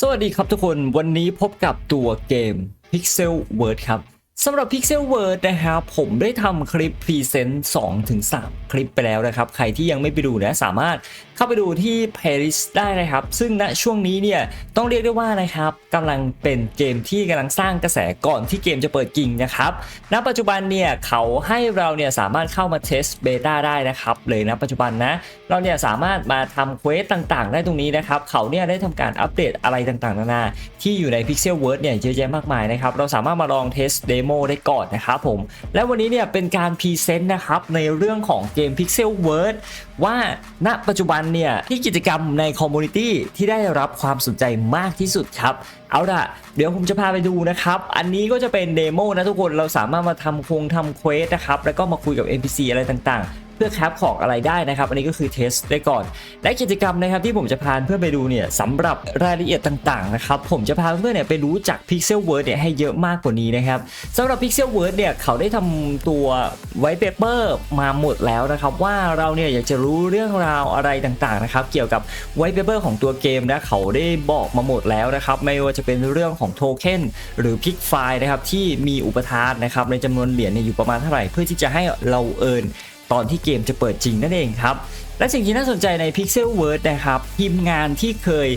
สวัสดีครับทุกคนวันนี้พบกับตัวเกม Pixel World ครับสำหรับ Pixel World นะครับผมได้ทำคลิปพรีเซนต์2ถึง3คลิปไปแล้วนะครับ ใครที่ยังไม่ไปดูนะสามารถ เข้าไปดูที่ playlist ได้นะครับ ซึ่งณช่วงนี้เนี่ยต้องเรียกได้ว่านะครับกำลังเป็นเกมที่กำลังสร้างกระแสก่อนที่เกมจะเปิดจริงนะครับณปัจจุบันเนี่ยเขาให้เราเนี่ยสามารถเข้ามาเทสเบต้าได้นะครับเลยนะปัจจุบันนะเราเนี่ยสามารถมาทำเควสต่างๆ ได้ตรงนี้นะครับเขาเนี่ยได้ทำการอัปเดตอะไรต่างๆนานาที่อยู่ใน Pixel World เนี่ยเยอะแยะมากมายนะครับเราสามารถมาลองเทสเดโมได้ก่อนนะครับผมและวันนี้เนี่ยเป็นการพรีเซนต์นะครับในเรื่องของเกม Pixel World ว่าณปัจจุบันเนี่ยที่กิจกรรมในคอมมูนิตี้ที่ได้รับความสนใจมากที่สุดครับ เอาล่ะเดี๋ยวผมจะพาไปดูนะครับ อันนี้ก็จะเป็นเดโมนะทุกคนเราสามารถมาทำโครงทำเควสนะครับแล้วก็มาคุยกับ NPC อะไรต่างๆ พื่อแคปของอะไรได้นะครับ อันนี้ก็คือเทสได้ก่อน และกิจกรรมนะครับที่ผมจะพาเพื่อนไปดูเนี่ยสำหรับรายละเอียดต่างๆนะครับผมจะพาเพื่อนเนี่ยไปรู้จัก Pixel Word เนี่ยให้เยอะมากกว่านี้นะครับสำหรับ Pixel Word เนี่ยเขาได้ทำตัวไว t ์เปเปอร์มาหมดแล้วนะครับว่าเราเนี่ยอยากจะรู้เรื่องราวอะไรต่างๆนะครับเกี่ยวกับไว t ์เปเปอร์ของตัวเกมนะเขาได้บอกมาหมดแล้วนะครับไม่ว่าจะเป็นเรื่องของโทเค็นหรือพิกไฟล์นะครับที่มีอุปทานนะครับในจำนวนเหรียญเนี่ยอยู่ประมาณเท่าไหร่เพื่อที่จะให้เราเอิน ตอนที่เกมจะเปิดจริงนั่นเองครับและสิ่งที่น่าสนใจใน Pixel World นะครับทีมงานที่เคย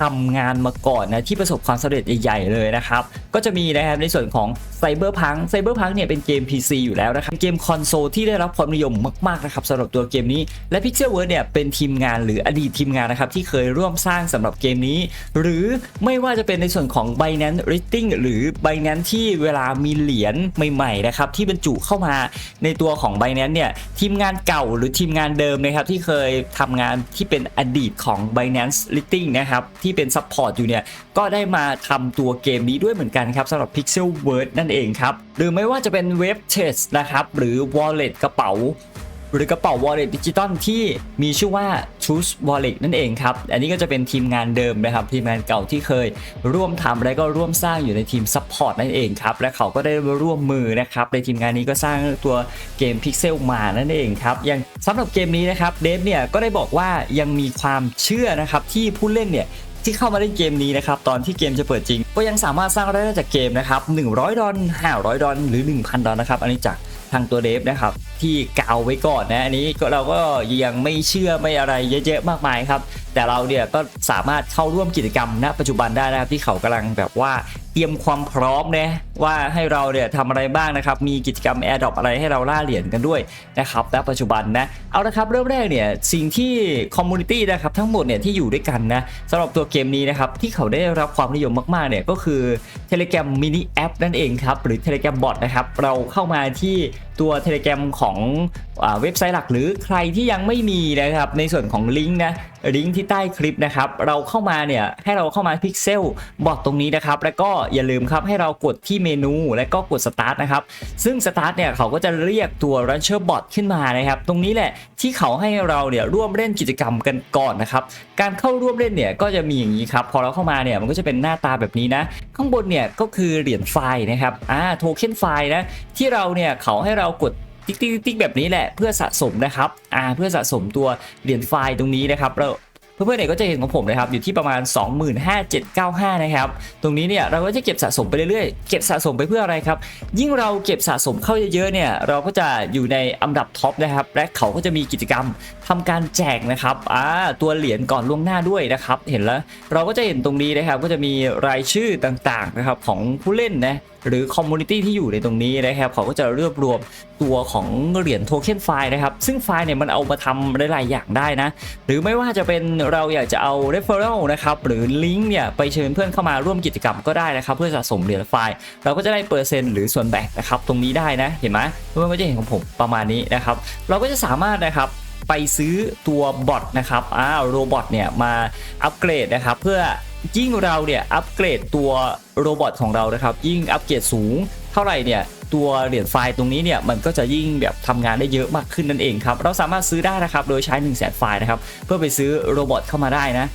ทำงานมาก่อนนะที่ประสบความสำเร็จใหญ่ๆเลยนะครับ ก็จะมีนะครับในส่วนของ Cyberpunk Cyberpunk เนี่ยเป็นเกม PC อยู่แล้วนะครับเกมคอนโซลที่ได้รับความนิยมมากๆนะครับสำหรับตัวเกมนี้และ Pixel World เนี่ยเป็นทีมงานหรืออดีตทีมงานนะครับที่เคยร่วมสร้างสำหรับเกมนี้ หรือไม่ว่าจะเป็นในส่วนของ Binance Rating หรือ Binance ที่เวลามีเหรียญใหม่ๆนะครับที่บรรจุเข้ามาในตัวของ Binance เนี่ยทีมงานเก่าหรือทีมงานเดิมนะครับที่เคยทำงานที่เป็นอดีตของ Binance Rating นะครับที่เป็น Support อยู่เนี่ยก็ได้มาทำตัวเกมนี้ด้วยเหมือนกันครับสำหรับ Pixel World นั่นเองครับหรือไม่ว่าจะเป็นเว็บเทสนะครับหรือ Wallet กระเป๋าหรือกระเป๋า wallet ดิจิตอลที่มีชื่อว่า Choose Wallet นั่นเองครับ อันนี้ก็จะเป็นทีมงานเดิมนะครับทีมงานเก่าที่เคยร่วมทำและก็ร่วมสร้างอยู่ในทีม Support นั่นเองครับและเขาก็ได้ร่วมมือนะครับในทีมงานนี้ก็สร้างตัวเกม Pixel มานั่นเองครับอย่างสำหรับเกมนี้นะครับเดฟเนี่ยก็ได้บอกว่ายังมีความเชื่อนะครับที่ผู้เล่นเนี่ย ที่เข้ามาเล่นเกมนี้นะครับตอนที่เกมจะเปิดจริง ก็ยังสามารถสร้างรายได้จากเกมนะครับ100 ดอล500 ดอลหรือ 1,000 ดอลนะครับอันนี้จากทางตัวเดฟนะครับที่กาวไว้ก่อนนะอันนี้ก็เราก็ยังไม่เชื่อไม่อะไรเยอะๆมากมายครับแต่เราเนี่ยก็สามารถเข้าร่วมกิจกรรมณปัจจุบันได้นะครับที่เขากำลังแบบว่า เตรียมความพร้อมนะว่าให้เราเนี่ยทำอะไรบ้างนะครับ มีกิจกรรม Air d r o p อะไรให้เราล่าเหรียญกันด้วยนะครับณปัจจุบันนะ เอาละครับเริ่มแรกเนี่ยสิ่งที่คอมมูนิตี้นะครับทั้งหมดเนี่ยที่อยู่ด้วยกันนะสำหรับตัวเกมนี้นะครับที่เขาได้รับความนิยมมากๆเนี่ยก็คือ Telegram Mini App นั่นเองครับหรือ Telegram Bot นะครับเราเข้ามาที่ตัว Telegram ของเว็บไซต์หลักหรือใครที่ยังไม่มีนะครับในส่วนของลิงก์นะลิงก์ที่ใต้คลิปนะครับเราเข้ามาเนี่ยให้เราเข้ามา Pixel Bot ตรงนี้นะครับแล้วก็อย่าลืมครับให้เรากดที่เมนูและก็กด Start นะครับซึ่ง Start เนี่ยเขาก็จะเรียกตัว Launcher Bot ขึ้นมานะครับตรงนี้แหละที่เขาให้เราเนี่ยร่วมเล่นกิจกรรมกันก่อนนะครับการเข้าร่วมเล่นเนี่ยก็จะมีอย่างนี้ครับพอเราเข้ามาเนี่ยมันก็จะเป็นหน้าตาแบบนี้นะข้างบนเนี่ยก็คือเหรียญไฟล์นะครับอ่าโทเค็นไฟล์นะที่เราเนี่ยเขาให้เรากด ติ๊กติ๊กติ๊กแบบนี้แหละเพื่อสะสมนะครับอ่าเพื่อสะสมตัวเหรียญไฟล์ตรงนี้นะครับเรา เพื่อนๆเนี่ยก็จะเห็นของผมนะครับอยู่ที่ประมาณ 25,795 นะครับ ตรงนี้เนี่ยเราก็จะเก็บสะสมไปเรื่อยๆ เก็บสะสมไปเพื่ออะไรครับ ยิ่งเราเก็บสะสมเข้าเยอะๆเนี่ยเราก็จะอยู่ในอันดับท็อปนะครับ และเขาก็จะมีกิจกรรมทำการแจกนะครับอ่าตัวเหรียญก่อนล่วงหน้าด้วยนะครับ เห็นแล้วเราก็จะเห็นตรงนี้นะครับก็จะมีรายชื่อต่างๆนะครับของผู้เล่นนะหรือคอมมูนิตี้ที่อยู่ในตรงนี้นะครับ เขาก็จะรวบรวมตัวของเหรียญโทเค็นไฟล์นะครับ ซึ่งไฟล์เนี่ยมันเอามาทำหลายๆอย่างได้นะ หรือไม่ว่าจะเป็นเราอยากจะเอา referral นะครับหรือลิงก์เนี่ยไปเชิญเพื่อนเข้ามาร่วมกิจกรรมก็ได้นะครับเพื่อสะสมเหรียญไฟล์ เราก็จะได้เปอร์เซ็นต์หรือส่วนแบ่งนะครับตรงนี้ได้นะเห็นไหมเพื่อนก็จะเห็นของผมประมาณนี้นะครับเราก็จะสามารถนะครับไปซื้อตัวบอทนะครับอ้าวโรบอทเนี่ยมาอัปเกรดนะครับเพื่อยิ่งเราเนี่ยอัปเกรดตัวโรบอทของเรานะครับยิ่งอัปเกรดสูงเท่าไหร่เนี่ย ตัวเหรียญไฟล์ตรงนี้เนี่ยมันก็จะยิ่งแบบทำงานได้เยอะมากขึ้นนั่นเองครับเราสามารถซื้อได้นะครับโดยใช้1 0 0 0 0แสนไฟล์นะครับเพื่อไปซื้อโรบอทเข้ามาได้นะ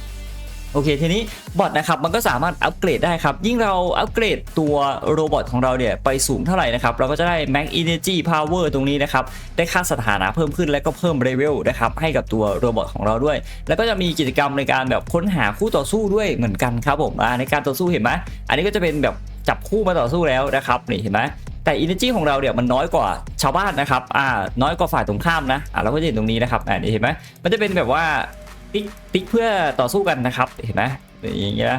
โอเคทีนี้บอทนะครับมันก็สามารถอัปเกรดได้ครับ ยิ่งเราอัปเกรดตัวโรบอทของเราเนี่ยไปสูงเท่าไหร่นะครับ เราก็จะได้ Max Energy Power ตรงนี้นะครับ ได้ค่าสถานะเพิ่มขึ้นและก็เพิ่มเลเวลนะครับให้กับตัวโรบอทของเราด้วย แล้วก็จะมีกิจกรรมในการแบบค้นหาคู่ต่อสู้ด้วยเหมือนกันครับผมในการต่อสู้เห็นไหมอันนี้ก็จะเป็นแบบจับคู่มาต่อสู้แล้วนะครับนี่เห็นไหม แต่ Energy ของเราเนี่ยมันน้อยกว่าชาวบ้านนะครับอ่าน้อยกว่าฝ่ายตรงข้ามนะอ่าเราก็จะเห็นตรงนี้นะครับอ่านี่เห็นไหมมันจะเป็นแบบว่าติ๊กติ๊กเพื่อต่อสู้กันนะครับเห็นไหมอย่างเงี้ย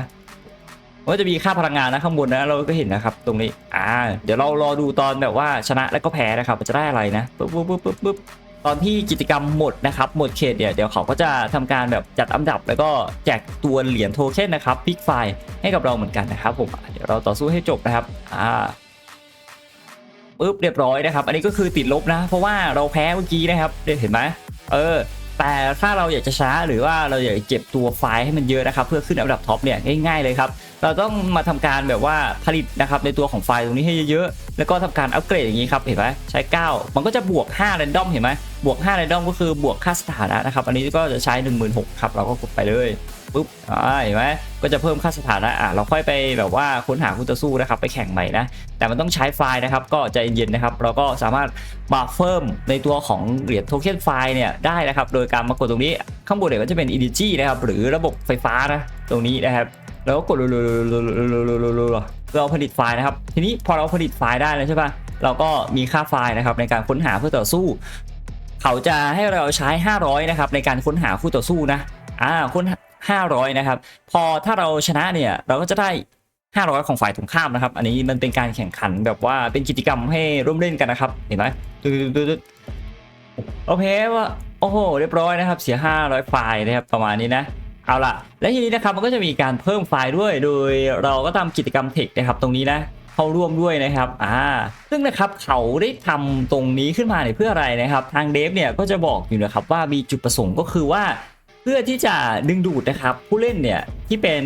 มันก็จะมีค่าพลังงานนะข้างบนนะเราก็เห็นนะครับ ตรงนี้อ่าเดี๋ยวเรารอดูตอนแบบว่าชนะแล้วก็แพ้นะครับมันจะได้อะไรนะปุ๊บปุ๊บปุ๊บปุ๊บตอนที่กิจกรรมหมดนะครับหมดเขตเนี่ยเดี๋ยวเขาก็จะทำการแบบจัดอันดับ แล้วก็แจกตัวเหรียญโทเค็นนะครับพิกไฟให้กับเราเหมือนกันนะครับผมเดี๋ยวเราต่อสู้ให้จบนะครับอ่า ปุ๊บเรียบร้อยนะครับ อันนี้ก็คือติดลบนะ เพราะว่าเราแพ้เมื่อกี้นะครับเห็นไหมเออ แต่ถ้าเราอยากจะช้าหรือว่าเราอยากจะเก็บตัวไฟล์ให้มันเยอะนะครับ เพื่อขึ้นอันดับท็อปเนี่ยง่ายๆเลยครับเราต้องมาทำการแบบว่าผลิตนะครับในตัวของไฟล์ตรงนี้ให้เยอะๆ แล้วก็ทำการอัปเกรดอย่างนี้ครับเห็นไหมใช้ 9 มันก็จะบวก5 r a n d o m เห็นไหมบวก5 r a n d o m ก็คือบวกค่าสถานะนะครับ อันนี้ก็จะใช้ 16,000ครับเราก็กดไปเลย ปุ๊บอ่าเห็นไหมก็จะเพิ่มค่าสถานะอะเราค่อยไปแบบว่าค้นหาคู่ต่อสู้นะครับไปแข่งใหม่นะแต่มันต้องใช้ไฟล์นะครับก็ใจเย็นๆนะครับ เราก็สามารถมาเพิ่มในตัวของเหรียญโทเค็นไฟล์เนี่ยได้นะครับ โดยการมากดตรงนี้ข้างบนเนี่ยก็จะเป็น Energy นะครับหรือระบบไฟฟ้านะตรงนี้นะครับแล้วก็กดรัวๆๆๆๆๆเราผลิตไฟล์นะครับ ทีนี้พอเราผลิตไฟล์ได้แล้วใช่ปะเราก็มีค่าไฟล์นะครับในการค้นหาเพื่อต่อสู้ เขาจะให้เราใช้ 500 นะครับในการค้นหาคู่ต่อสู้นะอ่าค้น 500 นะครับ พอถ้าเราชนะเนี่ยเราก็จะได้ 500 ของฝ่ายตรงข้ามนะครับ อันนี้มันเป็นการแข่งขันแบบว่าเป็นกิจกรรมให้ร่วมเล่นกันนะครับ เห็นไหมตึ๊ดๆๆโอเคว่าโอ้โหเรียบร้อยนะครับ เสีย 500 ไฟล์นะครับประมาณนี้นะเอาล่ะ และทีนี้นะครับมันก็จะมีการเพิ่มไฟล์ด้วย โดยเราก็ทำกิจกรรมเทคนะครับ ตรงนี้นะเข้าร่วมด้วยนะครับอ่าซึ่งนะครับเขาได้ทำตรงนี้ขึ้นมาเนี่ยเพื่ออะไรนะครับ ทางเดฟเนี่ยก็จะบอกอยู่นะครับว่ามีจุดประสงค์ก็คือว่า เพื่อที่จะดึงดูดนะครับผู้เล่นเนี่ยที่เป็น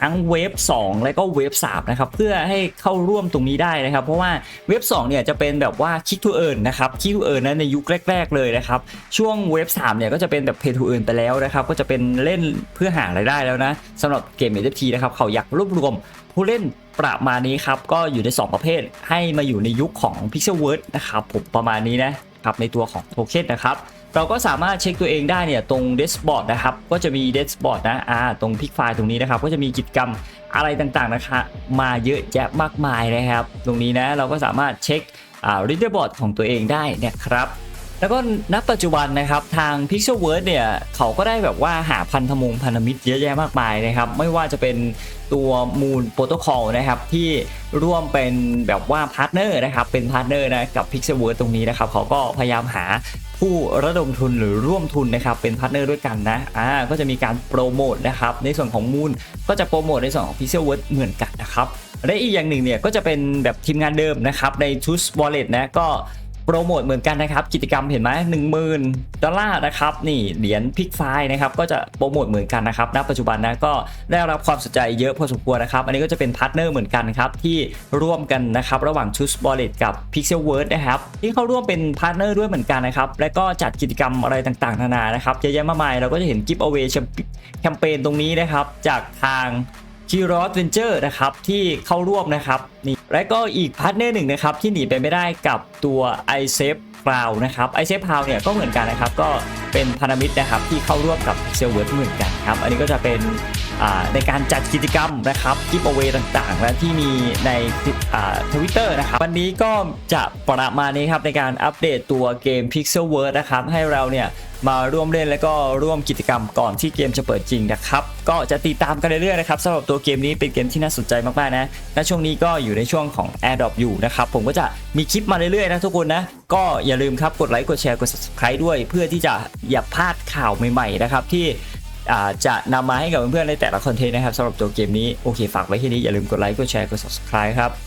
ทั้งเวฟ2 และก็เวฟ3นะครับเพื่อให้เข้าร่วมตรงนี้ได้นะครับ เพราะว่าเวฟ2เนี่ยจะเป็นแบบว่าคิกทูเอิร์นนะครับคิกทูเอิร์นนะในยุคแรก ๆเลยนะครับช่วงเวฟ3เนี่ยก็จะเป็นแบบเพย์ทูเอิร์นไปแล้วนะครับก็จะเป็นเล่นเพื่อหารายได้แล้วนะสำหรับเกม NFT นะครับเขาอยากรวบรวมผู้เล่นประมาณนี้ครับก็อยู่ใน 2 ประเภทให้มาอยู่ในยุคของ Pixel World นะครับผมประมาณนี้นะครับในตัวของโทเค็นนะครับเราก็สามารถเช็คตัวเองได้เนี่ยตรง dashboard นะครับ ก็จะมี dashboard นะอ่าตรงพิกไฟล์ตรงนี้นะครับ ก็จะมีกิจกรรมอะไรต่างๆนะคะ มาเยอะแยะมากมายนะครับ ตรงนี้นะเราก็สามารถเช็คอ่า leaderboard ของตัวเองได้นะครับแล้วก็ณปัจจุบันนะครับทาง Pixel World เนี่ยเขาก็ได้แบบว่าหาพันธมงพันธมิตรเยอะแยะมากมายนะครับไม่ว่าจะเป็นตัว Moon Protocol นะครับที่ร่วมเป็นแบบว่าพาร์ทเนอร์นะครับเป็นพาร์ทเนอร์นะกับ Pixel World ตรงนี้นะครับเขาก็พยายามหา ผู้ระดมทุนหรือร่วมทุนนะครับเป็นพาร์ทเนอร์ด้วยกันนะอ่าก็จะมีการโปรโมทนะครับในส่วนของมูลก็จะโปรโมทในส่วนของพิเศษเวิร์ดเหมือนกันนะครับและอีกอย่างหนึ่งเนี่ยก็จะเป็นแบบทีมงานเดิมนะครับใน t o o s Wallet นะก็ โปรโมทเหมือนกันนะครับ กิจกรรมเห็นไหมหนึ่งหมื่นดอลลาร์นะครับนี่เหรียญพิกไฟนะครับก็จะโปรโมทเหมือนกันนะครับณปัจจุบันนะก็ได้รับความสนใจเยอะพอสมควรนะครับ อันนี้ก็จะเป็นพาร์ทเนอร์เหมือนกันครับที่ร่วมกันนะครับระหว่าง Choose Wallet กับ Pixel World นะครับที่เข้าร่วมเป็นพาร์ทเนอร์ด้วยเหมือนกันนะครับและก็จัดกิจกรรมอะไรต่างๆนานานะครับเยอะแยะมากมายเราก็จะเห็น Give Away แคมเปญตรงนี้นะครับจากทาง คีรอสเวนเจอร์นะครับที่เข้าร่วมนะครับนี่และก็อีกพาร์ทเนอร์หนึ่งนะครับที่หนีไปไม่ได้กับตัว i s a ซฟพาวนะครับไอเซฟพาวเนี่ยก็เหมือนกันนะครับก็เป็นพันธมิตรนะครับที่เข้าร่วมกับเซลเวิร์ดเหมือนกันครับอันนี้ก็จะเป็น ในการจัดกิจกรรมนะครับกิฟต์เอาไว้ต่างๆ และที่มีในทวิตเตอร์นะครับ วันนี้ก็จะประมาณนี้ครับในการอัปเดตตัวเกม Pixel World นะครับ ให้เราเนี่ยมาร่วมเล่นและก็ร่วมกิจกรรมก่อนที่เกมจะเปิดจริงนะครับ ก็จะติดตามกันเรื่อยๆนะครับสำหรับตัวเกมนี้เป็นเกมที่น่าสนใจมากๆนะและช่วงนี้ก็อยู่ในช่วงของ AirDrop อยู่นะครับผมก็จะมีคลิปมาเรื่อยๆนะทุกคนนะ ก็อย่าลืมครับกดไลค์กดแชร์กด subscribe ด้วย เพื่อที่จะอย่าพลาดข่าวใหม่ๆนะครับที่ จะนำมาให้กับเพื่อนๆในแต่ละคอนเทนต์นะครับสำหรับตัวเกมนี้โอเคฝากไว้แค่นี้อย่าลืมกดไลค์กดแชร์กด subscribe ครับ